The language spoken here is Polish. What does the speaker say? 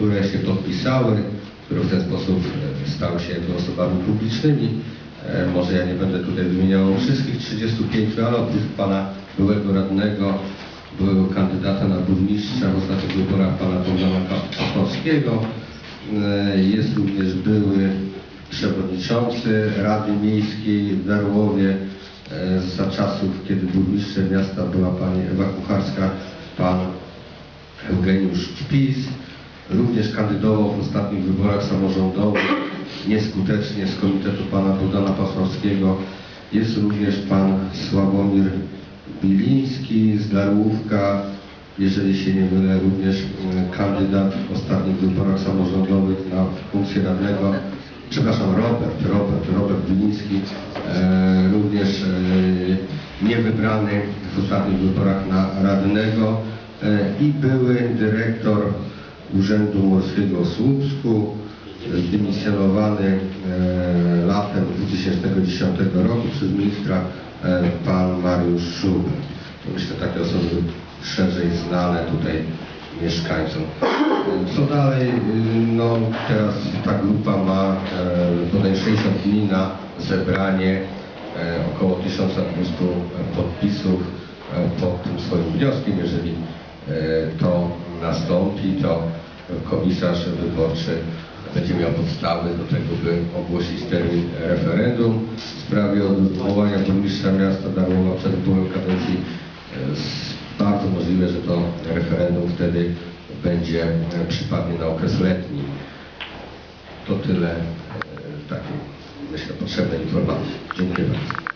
które się podpisały, które w ten sposób e, stały się osobami publicznymi. E, Może ja nie będę tutaj wymieniał wszystkich 35, ale oprócz pana byłego radnego, byłego kandydata na burmistrza w ostatnich wyborach pana Bogdana Kapowskiego. E, Jest również były przewodniczący Rady Miejskiej w Darłowie za czasów, kiedy burmistrzem miasta była pani Ewa Kucharska, pan Eugeniusz Szpis. Również kandydował w ostatnich wyborach samorządowych nieskutecznie z komitetu pana Bogdana Pasławskiego. Jest również pan Sławomir Biliński z Darłówka, jeżeli się nie mylę, również e, kandydat w ostatnich wyborach samorządowych na funkcję radnego. Przepraszam, Robert, Robert, Robert Biliński, e, również e, niewybrany w ostatnich wyborach na radnego e, i były dyrektor Urzędu Morskiego w Słupsku, dymisjonowany e, latem 2010 roku przez ministra e, pan Mariusz. To Myślę, takie osoby szerzej znane tutaj mieszkańcom. Co dalej? Y, No teraz ta grupa ma e, bodaj 60 dni na zebranie około 1200 podpisów pod tym swoim wnioskiem. Jeżeli nastąpi, to komisarz wyborczy będzie miał podstawy do tego, by ogłosić termin referendum w sprawie odwołania burmistrza miasta Darłowa przed upływem kadencji. E, Bardzo możliwe, że to referendum wtedy będzie e, przypadnie na okres letni. To tyle e, takiej, myślę, potrzebnej informacji. Dziękuję bardzo.